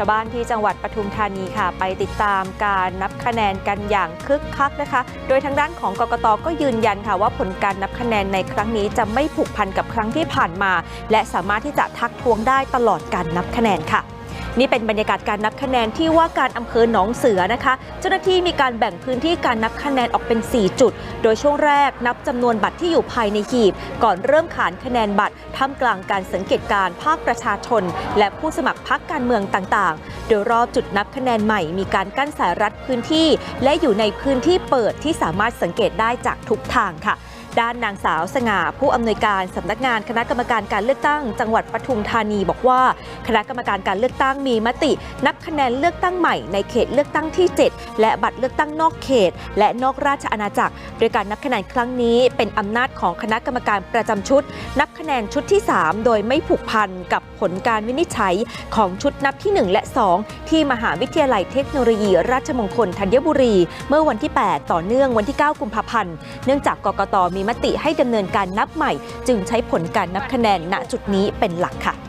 ชาวบ้านที่จังหวัดปทุมธานีค่ะ ไปติดตามการนับคะแนนกันอย่างคึกคักนะคะ โดยทางด้านของกกตก็ยืนยันค่ะว่าผลการนับคะแนนในครั้งนี้จะไม่ผูกพันกับครั้งที่ผ่านมา และสามารถที่จะทักท้วงได้ตลอดการนับคะแนนค่ะ นี่เป็นบรรยากาศการนับคะแนนที่ว่าการอำเภอหนองเสือนะคะ เจ้าหน้าที่มีการแบ่งพื้นที่การนับคะแนนออกเป็น 4 จุด โดยช่วงแรกนับจำนวนบัตรที่อยู่ภายในหีบ ก่อนเริ่มขานคะแนนบัตรท่ามกลางการสังเกตการภาคประชาชน และผู้สมัครพรรคการเมืองต่างๆ โดยรอบจุดนับคะแนนใหม่มีการกั้นสายรัดพื้นที่ และอยู่ในพื้นที่เปิดที่สามารถสังเกตได้จากทุกทางค่ะ ด้านนางสาวสง่าผู้อำนวยการสำนักงานคณะกรรมการการเลือกตั้ง จังหวัดปทุมธานีบอกว่า คณะกรรมการการเลือกตั้งมีมติ นับคะแนนเลือกตั้งใหม่ในเขตเลือกตั้งที่ 7 และบัตรเลือกตั้งนอกเขต และนอกราชอาณาจักร โดยการนับคะแนนครั้งนี้ เป็นอำนาจของคณะกรรมการประจำชุด นับคะแนนชุดที่ 3 โดยไม่ผูกพันกับผลการวินิจฉัยของชุดนับที่ 1 และ 2 ที่มหาวิทยาลัยเทคโนโลยี ราชมงคลธัญบุรี เมื่อวันที่ 8 ต่อเนื่องวันที่ 9 กุมภาพันธ์เนื่องจากกกตมีมติให้ดำเนินการนับใหม่ จึงใช้ผลการนับคะแนนณจุดนี้เป็นหลักค่ะ